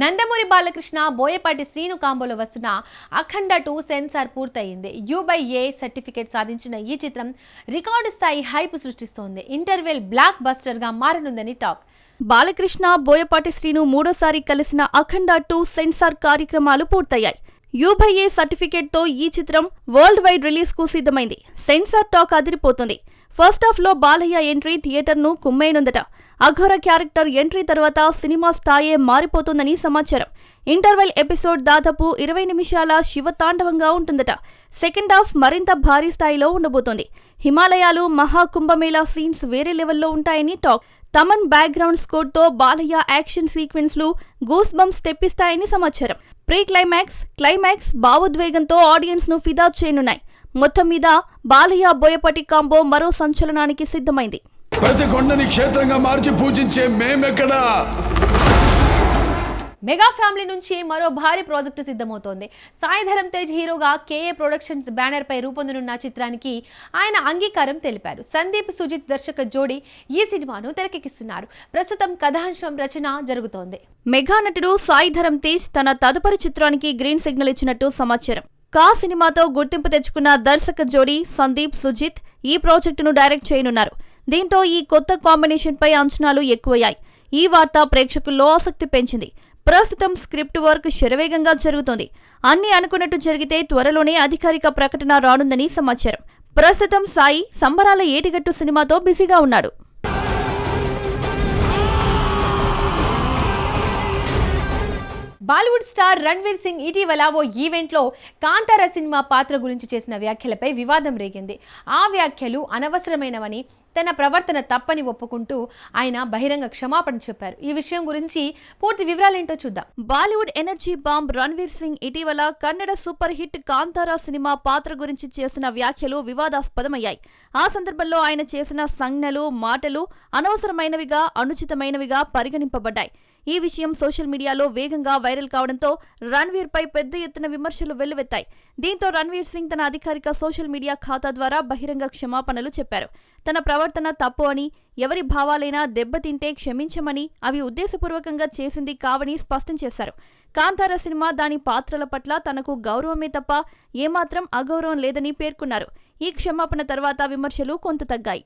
నందమూరి బాలకృష్ణ బోయపాటి శ్రీను కాంబోలో వస్తున్న Akhanda two censor పూర్తయింది. యూ బై ఏ సర్టిఫికేట్ సాధించిన ఈ చిత్రం రికార్డు స్థాయి హైప్ సృష్టిస్తోంది. ఇంటర్వెల్ బ్లాక్ బస్టర్గా మారనుందని టాక్. బాలకృష్ణ బోయపాటి శ్రీను మూడోసారి కలిసిన అఖండ టూ సెన్సార్ కార్యక్రమాలు పూర్తయ్యాయి. యూబైఏ సర్టిఫికేట్తో ఈ చిత్రం వరల్డ్ వైడ్ రిలీజ్కు సిద్ధమైంది. సెన్సార్ టాక్ అదిరిపోతుంది. ఫస్ట్ హాఫ్లో బాలయ్య ఎంట్రీ థియేటర్ను కుమ్మేయనుందట. అఘోర క్యారెక్టర్ ఎంట్రీ తర్వాత సినిమా స్థాయే మారిపోతుందని సమాచారం. ఇంటర్వెల్ ఎపిసోడ్ దాదాపు ఇరవై నిమిషాల శివతాండవంగా ఉంటుందట. సెకండ్ హాఫ్ మరింత భారీ స్థాయిలో ఉండబోతోంది. హిమాలయాలు మహాకుంభమేళా సీన్స్ వేరే లెవెల్లో ఉంటాయని టాక్. తమన్ బ్యాక్గ్రౌండ్ స్కోర్తో బాలయ్య యాక్షన్ సీక్వెన్స్లు గూస్ బంప్స్ తెప్పిస్తాయని సమాచారం. ప్రీ క్లైమాక్స్ క్లైమాక్స్ భావోద్వేగంతో ఆడియన్స్ను ఫిదా చేయనున్నాయి. మొత్తం మీద బాలయ్య బోయపటి కాంబో మరో సంచలనానికి సిద్ధమైంది. ప్రతి కొండని క్షేత్రంగా మార్చి పూజించే మేమెక్కడా? మెగా ఫ్యామిలీ నుంచి మరో భారీ ప్రాజెక్టు సిద్ధమవుతోంది. సాయిధరం తేజ్ హీరోగా కేఏ ప్రొడక్షన్స్ బ్యానర్ పై రూపొందనున్న చిత్రానికి ఆయన అంగీకారం తెలిపారు. సందీప్ సుజిత్ దర్శక జోడి ఈ సినిమాను తెరకెక్కిస్తున్నారు. ప్రస్తుతం కథాంశం రచన జరుగుతోంది. మెగా నటుడు సాయిధరం తేజ్ తన తదుపరి చిత్రానికి గ్రీన్ సిగ్నల్ ఇచ్చినట్టు సమాచారం. కా సినిమాతో గుర్తింపు తెచ్చుకున్న దర్శక జోడి సందీప్ సుజిత్ ఈ ప్రాజెక్టును డైరెక్ట్ చేయనున్నారు. దీంతో ఈ కొత్త కాంబినేషన్పై అంచనాలు ఎక్కువయ్యాయి. ఈ వార్త ప్రేక్షకుల్లో ఆసక్తి పెంచింది. ప్రస్తుతం స్క్రిప్ట్ వర్క్ శరవేగంగా జరుగుతోంది. అన్ని అనుకున్నట్టు జరిగితే త్వరలోనే అధికారిక ప్రకటన రానుందని సమాచారం. ప్రస్తుతం సాయి సంబరాల ఏటిగట్టు సినిమాతో బిజీగా ఉన్నాడు. బాలీవుడ్ స్టార్ రణ్వీర్ సింగ్ ఇటీవల ఓ ఈవెంట్లో కాంతార సినిమా పాత్ర గురించి చేసిన వ్యాఖ్యలపై వివాదం రేగింది. ఆ వ్యాఖ్యలు అనవసరమైనవని తన ప్రవర్తన తప్పని ఒప్పుకుంటూ ఆయన బహిరంగ క్షమాపణ చెప్పారు. ఈ విషయం గురించి పూర్తి వివరాలేంటో చూద్దాం. బాలీవుడ్ ఎనర్జీ బాంబ్ రణ్వీర్ సింగ్ ఇటీవల Kannada super hit Kantara cinema పాత్ర గురించి చేసిన వ్యాఖ్యలు వివాదాస్పదమయ్యాయి. ఆ సందర్భంలో ఆయన చేసిన సంజ్ఞలు మాటలు అనవసరమైనవిగా అనుచితమైనవిగా పరిగణింపబడ్డాయి. ఈ విషయం సోషల్ మీడియాలో వేగంగా వైరల్ కావడంతో రణ్వీర్ పై పెద్ద ఎత్తున విమర్శలు వెల్లువెత్తాయి. దీంతో రణ్వీర్ సింగ్ తన అధికారిక సోషల్ మీడియా ఖాతా ద్వారా బహిరంగ క్షమాపణలు చెప్పారు. తన ప్రవర్తన తప్పు అని ఎవరి భావాలైనా దెబ్బతింటే క్షమించమని అవి ఉద్దేశపూర్వకంగా చేసింది కావని స్పష్టం చేశారు. కాంతార సినిమా దాని పాత్రల పట్ల తనకు గౌరవమే తప్ప ఏమాత్రం అగౌరవం లేదని పేర్కొన్నారు. ఈ క్షమాపణ తర్వాత విమర్శలు కొంత తగ్గాయి.